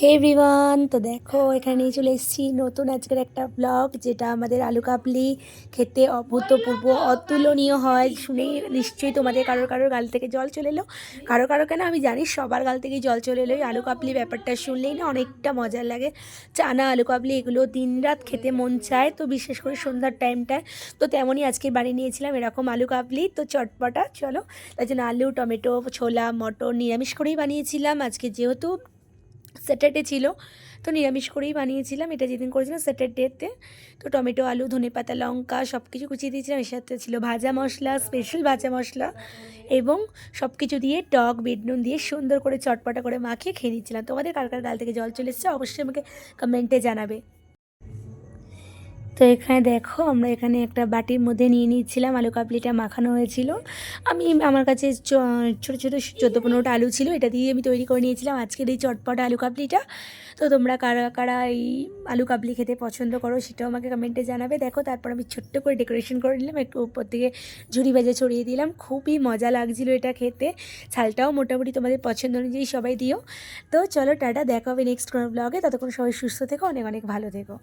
হে everyone তো দেখো, এখানে চলে এসেছি নতুন আজকের একটা ব্লগ যেটা আমাদের আলু কাবলি খেতে অভূতপূর্ব, অতুলনীয় হয়। শুনে নিশ্চয়ই তোমাদের কারোর কারোর গাল থেকে জল চলে এলো। কারও কারও কেন, আমি জানি সবার গাল থেকেই জল চলে এলো। আলু কাবলি ব্যাপারটা শুনলেই না অনেকটা মজার লাগে। চানা আলু কাবলি এগুলো দিনরাত খেতে মন চায়, তো বিশেষ করে সন্ধ্যার টাইমটায় তো তেমনই আজকে বাড়ি নিয়েছিলাম এরকম আলু কাবলি, তো চটপটা, চলো। তাই জন্য আলু, টমেটো, ছোলা, মটর নিরামিষ করেই বানিয়েছিলাম। আজকে যেহেতু স্যাটারডে ছিল, তো নিরামিষ করেই বানিয়েছিলাম। এটা যেদিন করেছিলাম স্যাটারডেতে তো টমেটো, আলু, ধনে পাতা, লঙ্কা সব কিছু কুচিয়ে দিয়েছিলাম। এর সাথে ছিল ভাজা মশলা স্পেশাল ভাজা মশলা এবং সব কিছু দিয়ে টক বেডনুন নুন দিয়ে সুন্দর করে চটপটা করে মাখিয়ে খেয়ে নিচ্ছিলাম। তোমাদের কার কার গাল থেকে জল চলে এসছে, অবশ্যই আমাকে কমেন্টে জানাবে। তো এখানে দেখো, আমরা এখানে একটা বাটির মধ্যে নিয়ে নিচ্ছিলাম আলু কাবলিটা মাখানো হয়েছিল। আমি আমার কাছে ছোটো ছোটো চোদ্দ পনেরোটা আলু ছিল, এটা দিয়ে আমি তৈরি করে নিয়েছিলাম। আজকের এই চটপট আলু কাবলিটা। তো তোমরা কারা কারা এই আলু কাবলি খেতে পছন্দ করো সেটাও আমাকে কমেন্টে জানাবে। দেখো, তারপর আমি ছোট্ট করে ডেকোরেশন করে নিলাম, একটু উপর থেকে ঝুড়ি ভেজে ছড়িয়ে দিলাম। খুবই মজা লাগছিল এটা খেতে। ছালটাও মোটামুটি তোমাদের পছন্দ অনুযায়ী সবাই দিও। তো চলো, টাটা, দেখা হবে নেক্সট কোনো ব্লগে ততক্ষণ সবাই সুস্থ থেকো, অনেক অনেক ভালো থেকো।